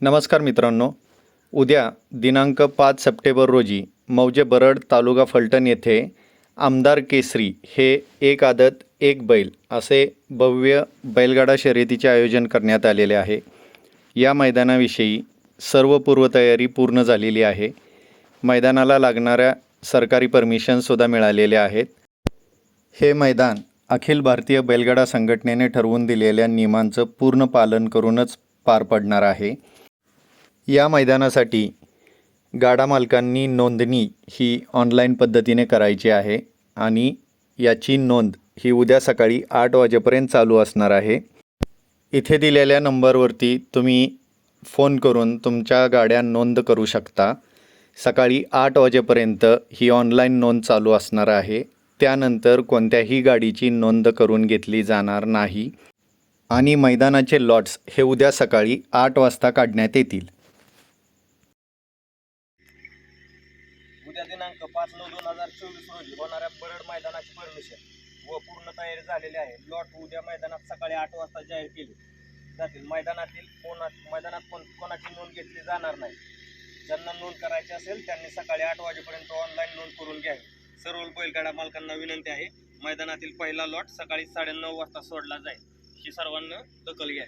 नमस्कार मित्रांनो. उद्या दिनांक पाच सप्टेंबर रोजी मौजे बरड तालुका फलटण येथे आमदार केसरी हे एक आदत एक बैल असे भव्य बैलगाडा शर्यतीचे आयोजन करण्यात आलेले आहे. या मैदानाविषयी सर्व पूर्वतयारी पूर्ण झालेली आहे. मैदानाला लागणाऱ्या सरकारी परमिशनसुद्धा मिळालेल्या आहेत. हे मैदान अखिल भारतीय बैलगाडा संघटनेने ठरवून दिलेल्या नियमांचं पूर्ण पालन करूनच पार पडणार आहे. या मैदानासाठी गाडा मालकांनी नोंदणी ही ऑनलाईन पद्धतीने करायची आहे आणि याची नोंद ही उद्या सकाळी आठ वाजेपर्यंत चालू असणार आहे. इथे दिलेल्या नंबरवरती तुम्ही फोन करून तुमच्या गाड्या नोंद करू शकता. सकाळी आठ वाजेपर्यंत ही ऑनलाईन नोंद चालू असणार आहे. त्यानंतर कोणत्याही गाडीची नोंद करून घेतली जाणार नाही. आणि मैदानाचे लॉट्स हे उद्या सकाळी आठ वाजता काढण्यात येतील. उद्या दिनांक पाच नऊ दोन हजार चोवीस रोजी होणाऱ्या बरड मैदानाची परमिशन व पूर्ण तयारी झालेली आहे. लॉट उद्या मैदानात सकाळी आठ वाजता जाहीर केले. जातील. मैदानातील कोणा मैदानात कोण कोणाची नोंद घेतली जाणार नाही. ज्यांना नोंद करायची असेल त्यांनी सकाळी आठ वाजेपर्यंत ऑनलाईन नोंद करून घ्यावी सर्व बैलगाडा मालकांना विनंती आहे मैदानातील पहिला लॉट सकाळी साडेनऊ वाजता सोडला जाईल. ही सर्वांना दखल घ्या.